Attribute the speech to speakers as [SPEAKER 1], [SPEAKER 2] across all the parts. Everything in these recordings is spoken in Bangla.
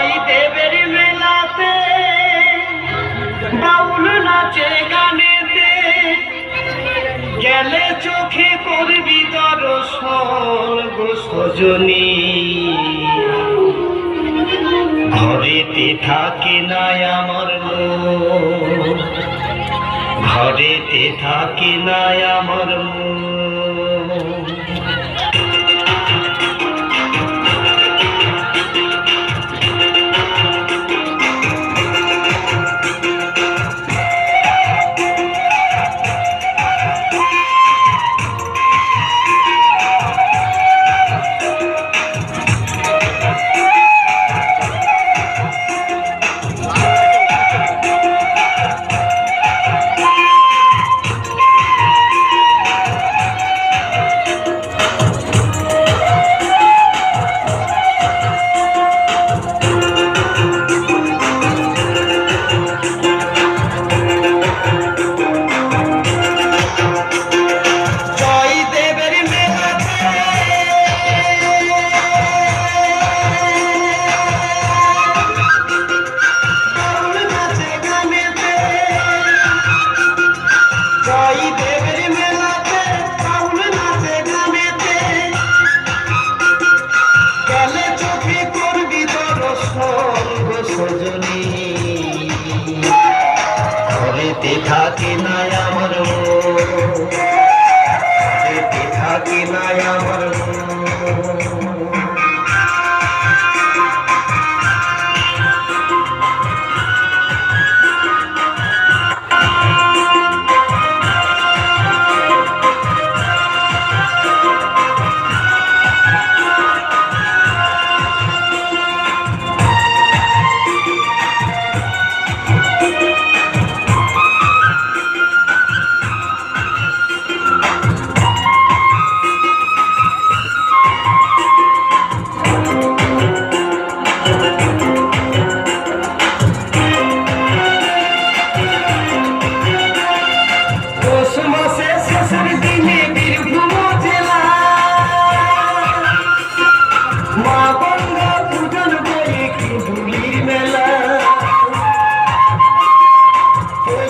[SPEAKER 1] হয় দেবের মেলাতে, বাউল গেলে চোখে করবি দর্শন গোসজনী ঘরেতে থাকে না আমার ঘরেতে থাকে না আমার মন। থাকে না আমার থাকে না আমার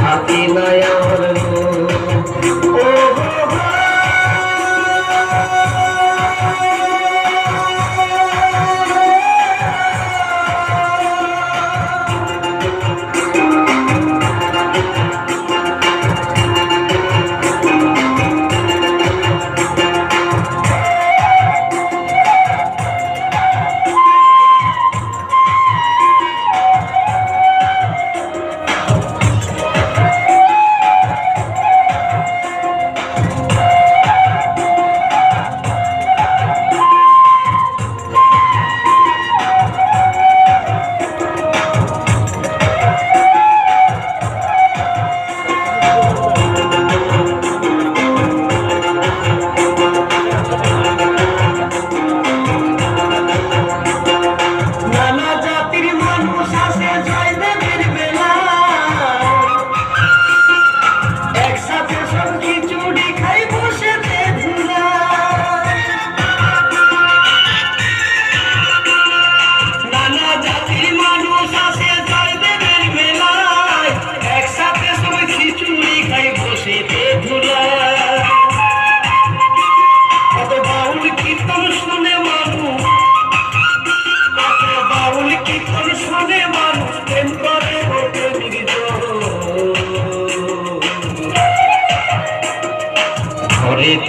[SPEAKER 1] হাতি নয় ও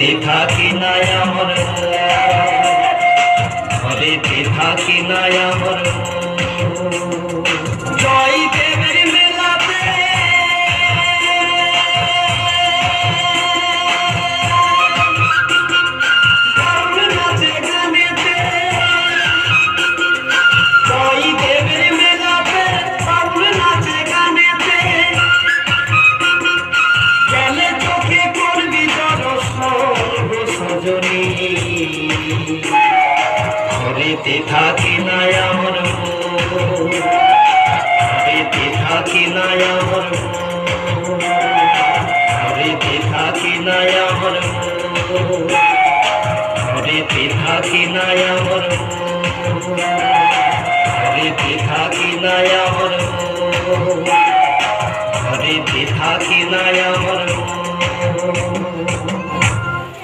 [SPEAKER 1] ঘরেতে থাকি না আমার ঘরেতে থাকি না আমার বাড়িতে থাকি না আমার বাড়িতে থাকি না আমার বাড়িতে থাকি না আমার বাড়িতে থাকি না আমার